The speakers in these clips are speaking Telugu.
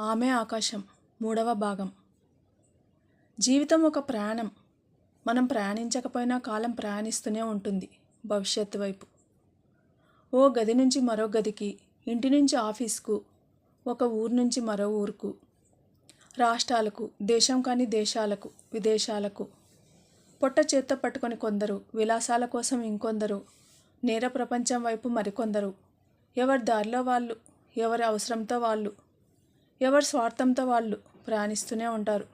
ఆమె ఆకాశం మూడవ భాగం. జీవితం ఒక ప్రయాణం మనం ప్రయాణించకపోయినా కాలం ప్రయాణిస్తూనే ఉంటుంది భవిష్యత్తు వైపు. ఓ గది నుంచి మరో గదికి ఇంటి నుంచి ఆఫీస్కు ఒక ఊరు నుంచి మరో ఊరుకు రాష్ట్రాలకు దేశం కాని దేశాలకు విదేశాలకు. పొట్ట చేత్తో పట్టుకొని కొందరు విలాసాల కోసం ఇంకొందరు నేర ప్రపంచం వైపు మరికొందరు. ఎవరి దారిలో వాళ్ళు ఎవరి అవసరంతో వాళ్ళు ఎవరి స్వార్థంతో వాళ్ళు ప్రయాణిస్తూనే ఉంటారు.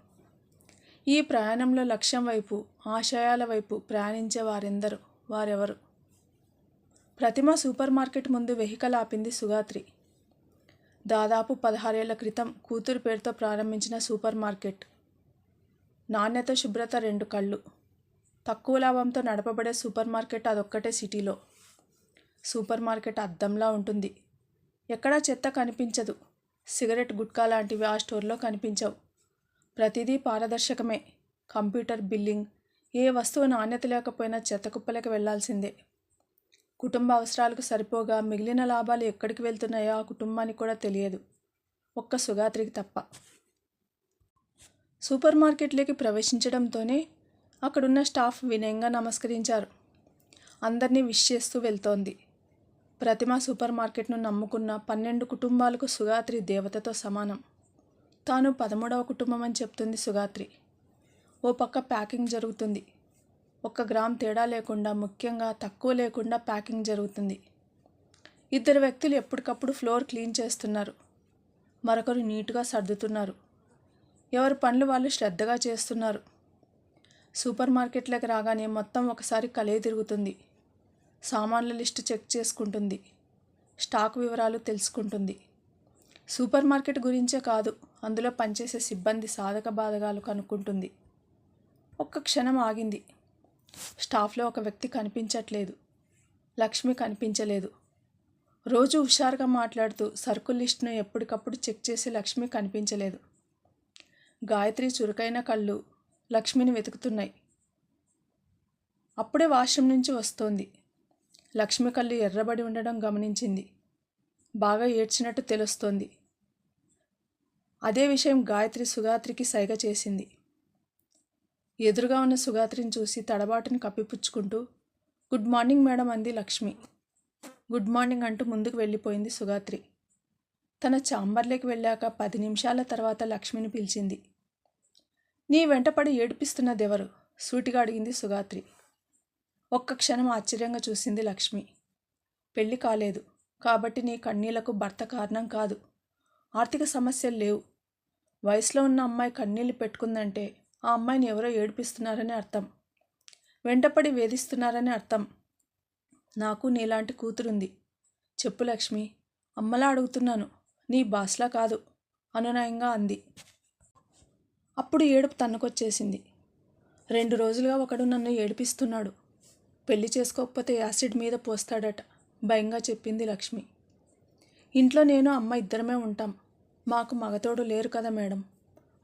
ఈ ప్రయాణంలో లక్ష్యం వైపు ఆశయాల వైపు ప్రయాణించే వారెందరు వారెవరు? ప్రతిమ సూపర్ మార్కెట్ ముందు వెహికల్ ఆపింది సుగాత్రి. దాదాపు పదహారేళ్ళ క్రితం కూతురు పేరుతో ప్రారంభించిన సూపర్ మార్కెట్. నాణ్యత శుభ్రత రెండు కళ్ళు. తక్కువ లాభంతో నడపబడే సూపర్ మార్కెట్ అదొక్కటే సిటీలో. సూపర్ మార్కెట్ అద్దంలా ఉంటుంది. ఎక్కడా చెత్త కనిపించదు. సిగరెట్ గుట్కా లాంటివి ఆ స్టోర్లో కనిపించవు. ప్రతిదీ పారదర్శకమే. కంప్యూటర్ బిల్లింగ్ ఏ వస్తువు నాణ్యత లేకపోయినా చెత్త కుప్పలకి వెళ్ళాల్సిందే. కుటుంబ అవసరాలకు సరిపోగా మిగిలిన లాభాలు ఎక్కడికి వెళ్తున్నాయో ఆ కుటుంబానికి కూడా తెలియదు. ఒక్క సుగాత్రికి తప్ప. సూపర్ మార్కెట్లోకి ప్రవేశించడంతోనే అక్కడున్న స్టాఫ్ వినయంగా నమస్కరించారు. అందరినీ విష్ చేస్తూ వెళ్తోంది. ప్రతిమ సూపర్ మార్కెట్ను నమ్ముకున్న పన్నెండు కుటుంబాలకు సుగాత్రి దేవతతో సమానం. తాను పదమూడవ కుటుంబం అని చెప్తుంది సుగాత్రి. ఓ పక్క ప్యాకింగ్ జరుగుతుంది. ఒక్క గ్రామ్ తేడా లేకుండా ముఖ్యంగా తక్కువ లేకుండా ప్యాకింగ్ జరుగుతుంది. ఇద్దరు వ్యక్తులు ఎప్పటికప్పుడు ఫ్లోర్ క్లీన్ చేస్తున్నారు. మరొకరు నీట్గా సర్దుతున్నారు. ఎవరి పనులు వాళ్ళు శ్రద్ధగా చేస్తున్నారు. సూపర్ మార్కెట్లోకి రాగానే మొత్తం ఒకసారి కలే తిరుగుతుంది. సామాన్ల లిస్టు చెక్ చేసుకుంటుంది. స్టాక్ వివరాలు తెలుసుకుంటుంది. సూపర్ మార్కెట్ గురించే కాదు అందులో పనిచేసే సిబ్బంది సాధక బాధకాలు కనుక్కుంటుంది. ఒక్క క్షణం ఆగింది. స్టాఫ్లో ఒక వ్యక్తి కనిపించట్లేదు. లక్ష్మి కనిపించలేదు. రోజు హుషారుగా మాట్లాడుతూ సరుకుల లిస్టును ఎప్పటికప్పుడు చెక్ చేసి లక్ష్మి కనిపించలేదు. గాయత్రి చురుకైన కళ్ళు లక్ష్మిని వెతుకుతున్నాయి. అప్పుడే వాష్రూమ్ నుంచి వస్తోంది. లక్ష్మి కళ్ళు ఎర్రబడి ఉండడం గమనించింది. బాగా ఏడ్చినట్టు తెలుస్తోంది. అదే విషయం గాయత్రి సుగాత్రికి సైగ చేసింది. ఎదురుగా ఉన్న సుగాత్రిని చూసి తడబాటుని కప్పిపుచ్చుకుంటూ గుడ్ మార్నింగ్ మేడం అంది లక్ష్మి. గుడ్ మార్నింగ్ అంటూ ముందుకు వెళ్ళిపోయింది సుగాత్రి. తన చాంబర్లోకి వెళ్ళాక పది నిమిషాల తర్వాత లక్ష్మిని పిలిచింది. నీ వెంటపడి ఏడిపిస్తున్నదెవరు? సూటిగా అడిగింది సుగాత్రి. ఒక్క క్షణం ఆశ్చర్యంగా చూసింది లక్ష్మి. పెళ్ళి కాలేదు. కాబట్టి నీ కన్నీళ్ళకు భర్త కారణం కాదు. ఆర్థిక సమస్యలు లేవు. వయసులో ఉన్న అమ్మాయి కన్నీళ్ళు పెట్టుకుందంటే ఆ అమ్మాయిని ఎవరో ఏడిపిస్తున్నారని అర్థం. వెంటపడి వేధిస్తున్నారని అర్థం. నాకు నీలాంటి కూతురుంది. చెప్పు లక్ష్మి. అమ్మలా అడుగుతున్నాను. నీ బాస్లా కాదు. అనునయంగా అంది. అప్పుడు ఏడుపు తన్నుకొచ్చేసింది. రెండు రోజులుగా ఒకడు నన్ను ఏడిపిస్తున్నాడు. పెళ్ళి చేసుకోకపోతే యాసిడ్ మీద పోస్తాడట భయంగా చెప్పింది లక్ష్మి. ఇంట్లో నేను అమ్మ ఇద్దరమే ఉంటాం. మాకు మగతోడు లేరు కదా మేడం.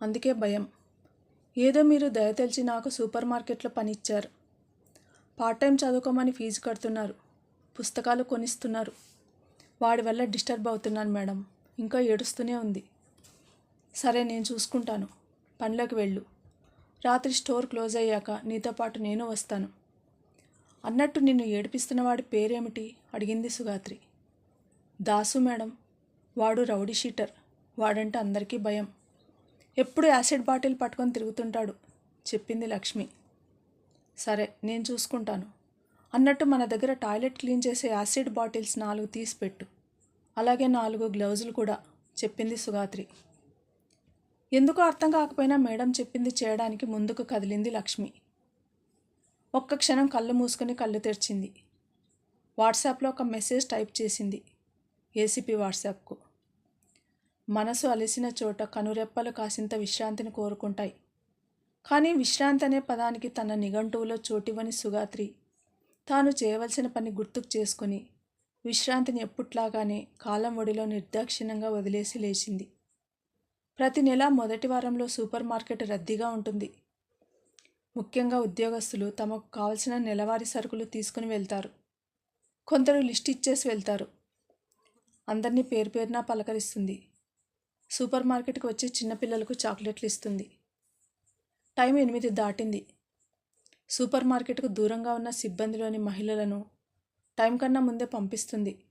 అందుకే భయం. ఏదో మీరు దయతెలిచి నాకు సూపర్ మార్కెట్లో పని ఇచ్చారు పార్ట్ టైం చదువుకోమని ఫీజు కడుతున్నారు. పుస్తకాలు కొనిస్తున్నారు. వాడి వల్ల డిస్టర్బ్ అవుతున్నాను మేడం. ఇంకా ఏడుస్తూనే ఉంది. సరే నేను చూసుకుంటాను. పనిలోకి వెళ్ళు. రాత్రి స్టోర్ క్లోజ్ అయ్యాక నీతో పాటు నేను వస్తాను. అన్నట్టు నిన్ను ఏడిపిస్తున్న వాడి పేరేమిటి? అడిగింది సుగాత్రి. దాసు మేడం వాడు రౌడీ షీటర్ వాడంటే అందరికీ భయం. ఎప్పుడు యాసిడ్ బాటిల్ పట్టుకొని తిరుగుతుంటాడు చెప్పింది లక్ష్మి. సరే నేను చూసుకుంటాను. అన్నట్టు మన దగ్గర టాయిలెట్ క్లీన్ చేసే యాసిడ్ బాటిల్స్ నాలుగు తీసి పెట్టు. అలాగే నాలుగు గ్లౌజులు కూడా చెప్పింది సుగాత్రి. ఎందుకో అర్థం కాకపోయినా మేడం చెప్పింది చేయడానికి ముందుకు కదిలింది లక్ష్మి. ఒక్క క్షణం కళ్ళు మూసుకొని కళ్ళు తెరిచింది. వాట్సాప్లో ఒక మెసేజ్ టైప్ చేసింది ఏసీపీ వాట్సాప్కు. మనసు అలసిన చోట కనురెప్పలు కాసింత విశ్రాంతిని కోరుకుంటాయి. కానీ విశ్రాంతి అనే పదానికి తన నిఘంటువులో చోటివని సుగాత్రి తాను చేయవలసిన పని గుర్తుకు చేసుకుని విశ్రాంతిని ఎప్పుట్లాగానే కాలం ఒడిలో నిర్దాక్షిణ్యంగా వదిలేసి లేచింది. ప్రతి నెల మొదటి వారంలో సూపర్ మార్కెట్ రద్దీగా ఉంటుంది. ముఖ్యంగా ఉద్యోగస్తులు తమకు కావలసిన నెలవారీ సరుకులు తీసుకుని వెళ్తారు. కొందరు లిస్ట్ ఇచ్చేసి వెళ్తారు. అందరినీ పేరు పేరున పలకరిస్తుంది. సూపర్ మార్కెట్కి వచ్చి చిన్నపిల్లలకు చాక్లెట్లు ఇస్తుంది. టైం ఎనిమిది దాటింది. సూపర్ మార్కెట్కు దూరంగా ఉన్న సిబ్బందిలోని మహిళలను టైం కన్నా ముందే పంపిస్తుంది.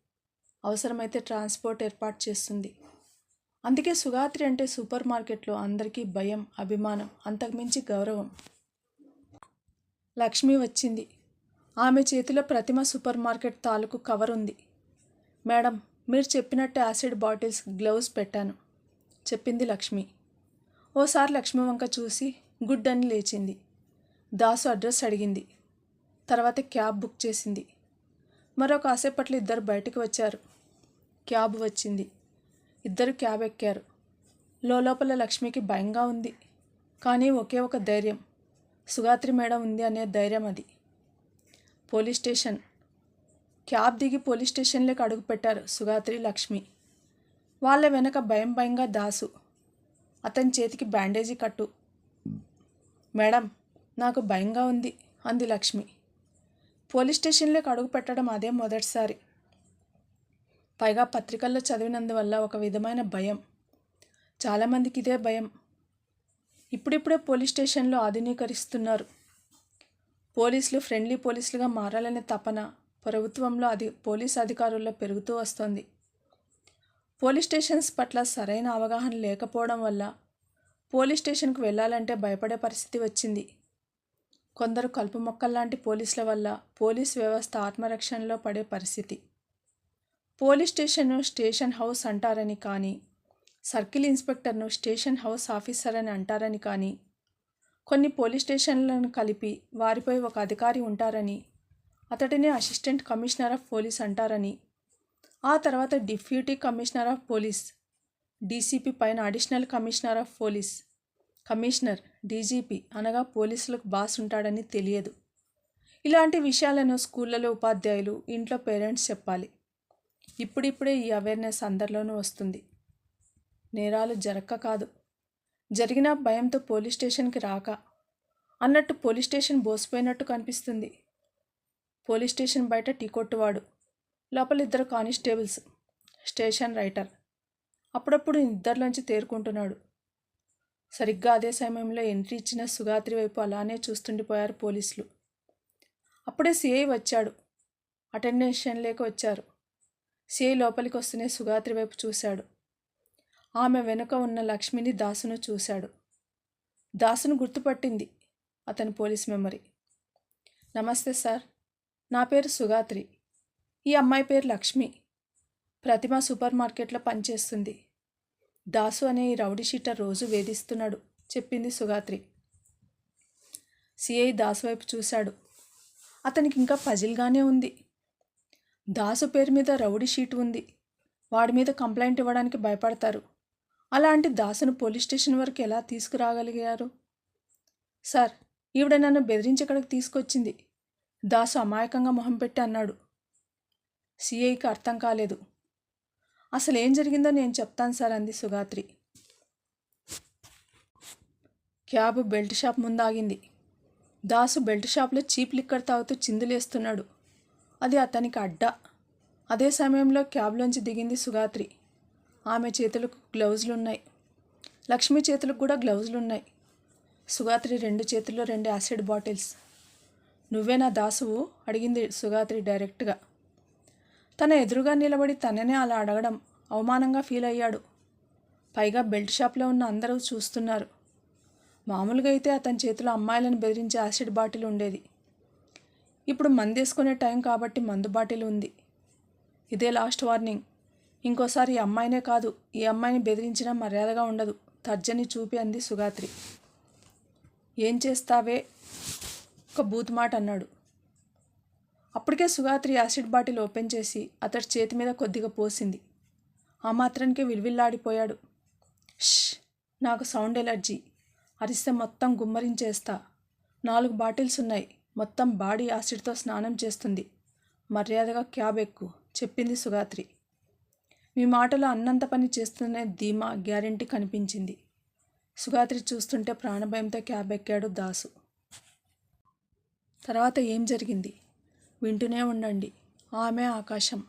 అవసరమైతే ట్రాన్స్పోర్ట్ ఏర్పాటు చేస్తుంది. అందుకే సుగాత్రి అంటే సూపర్ మార్కెట్లో అందరికీ భయం అభిమానం అంతకుమించి గౌరవం. లక్ష్మి వచ్చింది. ఆమె చేతిలో ప్రతిమ సూపర్ మార్కెట్ తాలూకు కవర్ ఉంది. మేడం మీరు చెప్పినట్టు యాసిడ్ బాటిల్స్ గ్లౌస్ పెట్టాను చెప్పింది లక్ష్మి. ఓసారి లక్ష్మి వంక చూసి గుడ్ అని లేచింది. దాసు అడ్రస్ అడిగింది. తర్వాత క్యాబ్ బుక్ చేసింది. మరో కాసేపట్లో ఇద్దరు బయటకు వచ్చారు. క్యాబ్ వచ్చింది. ఇద్దరు క్యాబ్ ఎక్కారు. లోపల లక్ష్మికి భయంగా ఉంది. కానీ ఒకే ఒక ధైర్యం. సుగాత్రి మేడం ఉంది అనే ధైర్యం అది. Police station. క్యాబ్ దిగి పోలీస్ స్టేషన్లోకి అడుగుపెట్టారు సుగాత్రి లక్ష్మి. వాళ్ళ వెనక భయం భయంగా దాసు. అతని చేతికి బ్యాండేజీ కట్టు. మేడం నాకు భయంగా ఉంది అంది లక్ష్మి. పోలీస్ స్టేషన్లోకి అడుగు పెట్టడం అదే మొదటిసారి. పైగా పత్రికల్లో చదివినందువల్ల ఒక విధమైన భయం. చాలామందికి ఇదే భయం. ఇప్పుడిప్పుడే పోలీస్ స్టేషన్లో ఆధునీకరిస్తున్నారు. పోలీసులు ఫ్రెండ్లీ పోలీసులుగా మారాలనే తపన ప్రభుత్వంలో అది పోలీస్ అధికారుల్లో పెరుగుతూ వస్తోంది. పోలీస్ స్టేషన్స్ పట్ల సరైన అవగాహన లేకపోవడం వల్ల పోలీస్ స్టేషన్కు వెళ్ళాలంటే భయపడే పరిస్థితి వచ్చింది. కొందరు కలుపు మొక్కల్లాంటి పోలీసుల వల్ల పోలీస్ వ్యవస్థ ఆత్మరక్షణలో పడే పరిస్థితి. పోలీస్ స్టేషన్ను స్టేషన్ హౌస్ అంటారని కానీ సర్కిల్ ఇన్స్పెక్టర్ను స్టేషన్ హౌస్ ఆఫీసర్ అని అంటారని కానీ కొన్ని పోలీస్ స్టేషన్లను కలిపి వారిపై ఒక అధికారి ఉంటారని అతడిని అసిస్టెంట్ కమిషనర్ ఆఫ్ పోలీస్ అంటారని. ఆ తర్వాత deputy commissioner of police DCP పైన additional commissioner of police commissioner DGP అనగా పోలీసులకు బాస్ ఉంటాడని తెలియదు. ఇలాంటి విషయాలను స్కూళ్ళలో ఉపాధ్యాయులు ఇంట్లో పేరెంట్స్ చెప్పాలి. ఇప్పుడిప్పుడే ఈ అవేర్నెస్ అందరిలోనూ వస్తుంది. నేరాలు జరక్క కాదు. జరిగిన భయంతో పోలీస్ స్టేషన్కి రాక. అన్నట్టు పోలీస్ స్టేషన్ బోసిపోయినట్టు కనిపిస్తుంది. పోలీస్ స్టేషన్ బయట టీ కొట్టువాడు. లోపల ఇద్దరు కానిస్టేబుల్స్. Station writer. అప్పుడప్పుడు ఇద్దరిలోంచి తేరుకుంటున్నాడు. సరిగ్గా అదే సమయంలో ఎంట్రీ ఇచ్చిన సుగాత్రి వైపు అలానే చూస్తుండిపోయారు పోలీసులు. అప్పుడే సిఐ వచ్చాడు. అటెండెన్షన్ లేక వచ్చారు. సిఐ లోపలికి వస్తూనే సుగాత్రి వైపు చూశాడు. ఆమె వెనుక ఉన్న లక్ష్మిని దాసును చూశాడు. దాసును గుర్తుపట్టింది అతని పోలీస్ మెమరీ. నమస్తే సార్ నా పేరు సుగాత్రి. ఈ అమ్మాయి పేరు లక్ష్మి. ప్రతిమ సూపర్ మార్కెట్లో పనిచేస్తుంది. దాసు అనే ఈ రౌడీ షీటర్ రోజు వేధిస్తున్నాడు చెప్పింది సుగాత్రి. సిఐ దాసు వైపు చూశాడు. అతనికి ఇంకా పజిల్గానే ఉంది. దాసు పేరు మీద రౌడీ షీట్ ఉంది. వాడి మీద కంప్లైంట్ ఇవ్వడానికి భయపడతారు. అలాంటి దాసును పోలీస్ స్టేషన్ వరకు ఎలా తీసుకురాగలిగారు? సార్ ఈవిడ నన్ను బెదిరించి ఇక్కడికి తీసుకొచ్చింది. దాసు అమాయకంగా మొహం పెట్టి అన్నాడు. సిఐకి అర్థం కాలేదు. అసలు ఏం జరిగిందో నేను చెప్తాను సార్ అంది సుగాత్రి. క్యాబ్ బెల్ట్ షాప్ ముందాగింది. దాసు బెల్ట్ షాప్లో చీప్ లిక్కర్ తాగుతూ చిందులేస్తున్నాడు. అది అతనికి అడ్డ. అదే సమయంలో క్యాబ్లోంచి దిగింది సుగాత్రి. ఆమె చేతులకు గ్లౌజులు ఉన్నాయి లక్ష్మి చేతులకు కూడా గ్లౌజులు ఉన్నాయి సుగాత్రి రెండు చేతుల్లో రెండు యాసిడ్ బాటిల్స్. నువ్వే నా దాసువు? అడిగింది సుగాత్రి డైరెక్ట్గా. తన ఎదురుగా నిలబడి తననే అలా అడగడం అవమానంగా ఫీల్ అయ్యాడు. పైగా బెల్ట్ షాప్లో ఉన్న అందరూ చూస్తున్నారు. మామూలుగా అయితే అతని చేతిలో అమ్మాయిలను బెదిరించే యాసిడ్ బాటిల్ ఉండేది. ఇప్పుడు మందేసుకునే టైం కాబట్టి మందు బాటిల్ ఉంది. ఇదే లాస్ట్ వార్నింగ్. ఇంకోసారి ఈ అమ్మాయినే కాదు ఈ అమ్మాయిని బెదిరించినా మర్యాదగా ఉండదు. తర్జని చూపి అంది సుగాత్రి. ఏం చేస్తావే? ఒక బూత్ మాట అన్నాడు. అప్పటికే సుగాత్రి యాసిడ్ బాటిల్ ఓపెన్ చేసి అతడి చేతి మీద కొద్దిగా పోసింది. ఆ మాత్రానికే విలువిల్లాడిపోయాడు. ష్ నాకు సౌండ్ ఎలర్జీ. అరిస్తే మొత్తం గుమ్మరించేస్తా. నాలుగు బాటిల్స్ ఉన్నాయి. మొత్తం బాడీ యాసిడ్తో స్నానం చేస్తుంది. మర్యాదగా క్యాబ్ ఎక్కు చెప్పింది సుగాత్రి. మీ మాటలో అన్నంత పని చేస్తున్న ధీమా గ్యారెంటీ కనిపించింది. సుగాత్రి చూస్తుంటే ప్రాణభయంతో క్యాబ్ ఎక్కాడు దాసు. తర్వాత ఏం జరిగింది? వింటూనే ఉండండి. ఆమె ఆకాశం.